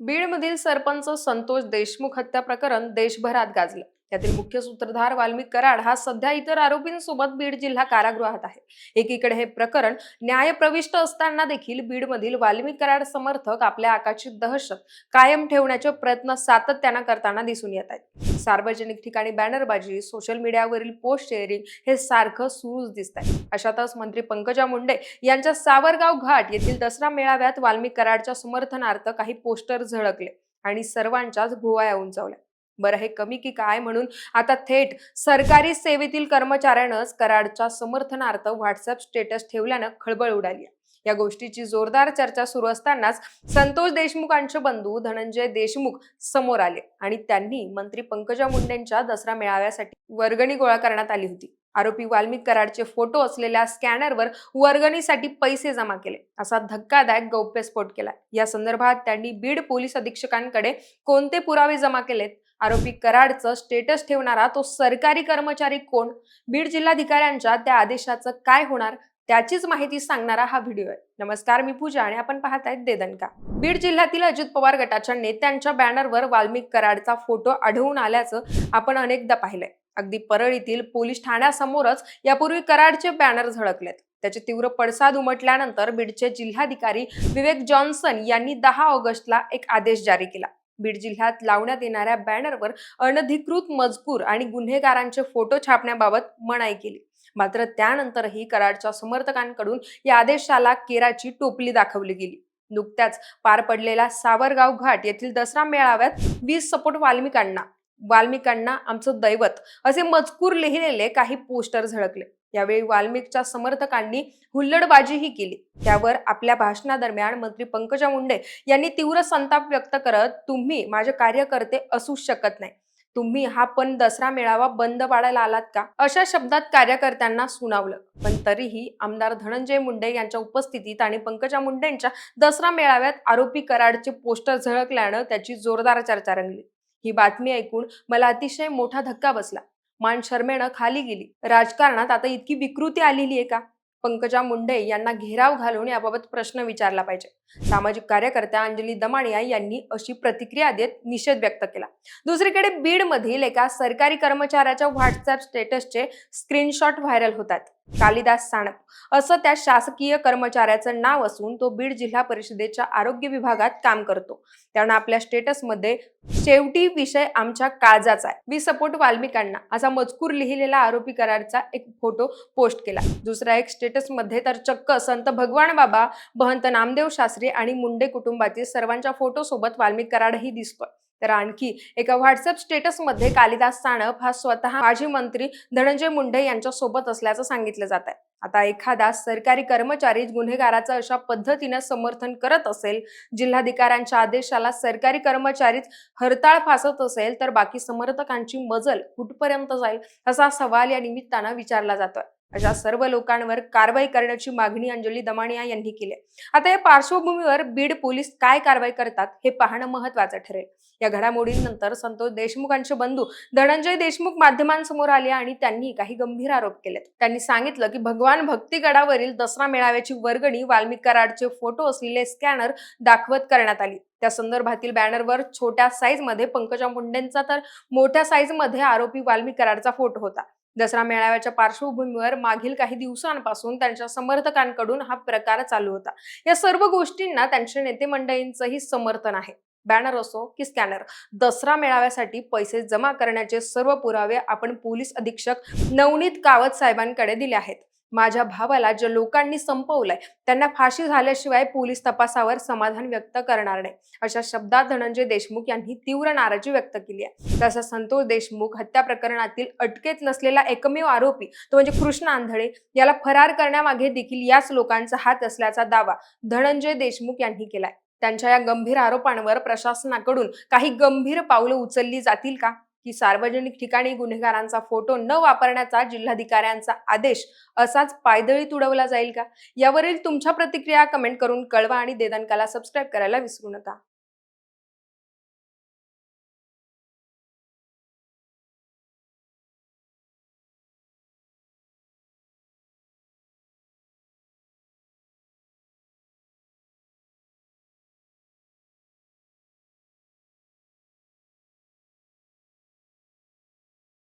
बीडमधील सरपंच संतोष देशमुख हत्या प्रकरण देशभरात गाजलं. त्यातील मुख्य सूत्रधार वाल्मिक कराड हा सध्या इतर आरोपींसोबत बीड जिल्हा कारागृहात आहे. एकीकडे हे प्रकरण न्यायप्रविष्ट असताना देखील बीडमधील वाल्मिक कराड समर्थक आपल्या आकाची दहशत कायम ठेवण्याचे प्रयत्न सातत्यानं करताना दिसून येत आहेत. सार्वजनिक ठिकाणी बॅनरबाजी सोशल मीडियावरील पोस्ट शेअरिंग हे सारखं सुरूच दिसत आहे. अशातच मंत्री पंकजा मुंडे यांच्या सावरगाव घाट येथील दसरा मेळाव्यात वाल्मिक कराडच्या समर्थनार्थ काही पोस्टर झळकले आणि सर्वांच्याच भुवाया उंचावल्या. बरं हे कमी की काय म्हणून? आता थेट सरकारी सेवेतील कर्मचाऱ्यानंच कराडच्या समर्थनार्थ व्हॉट्सअप स्टेटस ठेवल्यानं खळबळ उडाली. या गोष्टीची जोरदार चर्चा सुरू असतानाच संतोष देशमुखांचे बंधू धनंजय देशमुख समोर आले आणि त्यांनी मंत्री पंकजा मुंडेंच्या दसरा मेळाव्यासाठी वर्गणी गोळा करण्यात आली होती. आरोपी वाल्मिक कराडचे फोटो असलेल्या स्कॅनरवर वर्गणीसाठी पैसे जमा केले. असा धक्कादायक गौप्यस्फोट केला. या संदर्भात त्यांनी बीड पोलीस अधीक्षकांकडे कोणते पुरावे जमा केलेत? आरोपी कराडचं स्टेटस ठेवणारा तो सरकारी कर्मचारी कोण? बीड जिल्हाधिकाऱ्यांच्या त्या आदेशाचं काय होणार? त्याचीच माहिती सांगणारा हा व्हिडिओ आहे. नमस्कार मी पूजा आणि आपण पाहत आहेत देदनका बीड जिल्ह्यातील अजित पवार गटाच्या नेत्यांच्या बॅनरवर वाल्मिक कराडचा फोटो आढळून आल्याचं आपण अनेकदा पाहिलंय. अगदी परळीतील पोलीस ठाण्यासमोरच यापूर्वी कराडचे बॅनर झळकलेत. त्याचे तीव्र पडसाद उमटल्यानंतर बीडचे जिल्हाधिकारी विवेक जॉन्सन यांनी दहा ऑगस्टला एक आदेश जारी केला. बीड जिल्ह्यात लावण्यात येणाऱ्या बॅनरवर अनधिकृत मजकूर आणि गुन्हेगारांचे फोटो छापण्याबाबत मनाई केली. मात्र त्यानंतरही कराडच्या समर्थकांकडून या आदेशाला केराची टोपली दाखवली गेली. नुकत्याच पार पडलेल्या सावरगाव घाट येथील दसरा मेळाव्यात वीस सपोर्ट वाल्मिकांना वाल्मिकांना आमचं दैवत असे मजकूर लिहिलेले काही पोस्टर झळकले. यावेळी वाल्मिकच्या समर्थकांनी हुल्लडबाजीही केली. त्यावर आपल्या भाषणादरम्यान मंत्री पंकजा मुंडे यांनी तीव्र संताप व्यक्त करत तुम्ही माझे कार्यकर्ते असू शकत नाही. तुम्ही हा पण दसरा मेळावा बंद पाडायला आलात का? अशा शब्दात कार्यकर्त्यांना सुनावलं. पण तरीही आमदार धनंजय मुंडे यांच्या उपस्थितीत आणि पंकजा मुंडेंच्या दसरा मेळाव्यात आरोपी कराडचे पोस्टर झळकल्यानं त्याची जोरदार चर्चा रंगली. ही बातमी ऐकून मला अतिशय मोठा धक्का बसला. मान शर्मेनं खाली गेली. राजकारणात आता इतकी विकृती आलेली आहे का? पंकजा मुंडे यांना घेराव घालून याबाबत प्रश्न विचारला पाहिजे. सामाजिक कार्यकर्त्या अंजली दमाणिया यांनी अशी प्रतिक्रिया देत निषेध व्यक्त केला. दुसरीकडे बीड मधील एका सरकारी कर्मचाऱ्याच्या व्हॉट्सअप स्टेटसचे स्क्रीनशॉट व्हायरल होतात. कालिदास साणप असं त्या शासकीय कर्मचाऱ्याचं नाव असून तो बीड जिल्हा परिषदेच्या आरोग्य विभागात काम करतो. त्यानं आपल्या स्टेटसमध्ये शेवटी विषय आमच्या काळजाचा आहे. वी सपोर्ट वाल्मिकांना. असा मजकूर लिहिलेला आरोपी करारचा एक फोटो पोस्ट केला. दुसऱ्या एक स्टेटसमध्ये तर चक्क संत भगवान बाबा महंत नामदेव शास्त्री आणि मुंडे कुटुंबातील सर्वांच्या फोटो सोबत वाल्मिक कराडही दिसतोय. तर आणखी एका व्हॉट्सअप स्टेटसमध्ये कालिदास साणप हा स्वतः माजी मंत्री धनंजय मुंडे यांच्या सोबत असल्याचं सांगितलं जात आहे. आता एखादा सरकारी कर्मचारी गुन्हेगाराचं अशा पद्धतीनं समर्थन करत असेल जिल्हाधिकाऱ्यांच्या आदेशाला सरकारी कर्मचारीच हरताळ फासत असेल तर बाकी समर्थकांची मजल कुठपर्यंत जाईल असा सवाल या निमित्तानं विचारला जातोय. अशा सर्व लोकांवर कारवाई करण्याची मागणी अंजली दमाणिया यांनी केली आता या पार्श्वभूमीवर बीड पोलीस काय कारवाई करतात हे पाहणं महत्वाचं ठरेल. या घडामोडींनंतर संतोष देशमुखांचे बंधू धनंजय देशमुख माध्यमांसमोर आले आणि त्यांनी काही गंभीर आरोप केलेत. त्यांनी सांगितलं की भगवान भक्तीगडावरील दसरा मेळाव्याची वर्गणी वाल्मिक कराडचे फोटो असलेले स्कॅनर दाखवत करण्यात आली. त्या संदर्भातील बॅनरवर छोट्या साईजमध्ये पंकजा मुंडेंचा तर मोठ्या साईजमध्ये आरोपी वाल्मिक कराडचा फोटो होता. दसरा मेळाव्याच्या पार्श्वभूमीवर मागील काही दिवसांपासून त्यांच्या समर्थकांकडून हा प्रकार चालू होता. या सर्व गोष्टींना त्यांच्या नेते मंडळींचंही समर्थन आहे. बॅनर असो की स्कॅनर दसरा मेळाव्यासाठी पैसे जमा करण्याचे सर्व पुरावे आपण पोलीस अधीक्षक नवनीत कावत साहेबांकडे दिले आहेत. माझ्या भावाला ज्या लोकांनी संपवलंय त्यांना फाशी झाल्याशिवाय पोलीस तपासावर समाधान व्यक्त करणार नाही. अशा शब्दात धनंजय देशमुख यांनी तीव्र नाराजी व्यक्त केली आहे. तसा संतोष देशमुख हत्या प्रकरणातील अटकेत नसलेला एकमेव आरोपी तो म्हणजे कृष्ण आंधळे याला फरार करण्यामागे देखील याच लोकांचा हात असल्याचा दावा धनंजय देशमुख यांनी केलाय. त्यांच्या या गंभीर आरोपांवर प्रशासनाकडून काही गंभीर पावलं उचलली जातील का? की सार्वजनिक ठिकाणी गुन्हेगारांचा फोटो न वापरण्याचा जिल्हाधिकाऱ्यांचा आदेश असाच पायदळी तुडवला जाईल का? यावरील तुमच्या प्रतिक्रिया कमेंट करून कळवा आणि देदनकाला सबस्क्राईब करायला विसरू नका.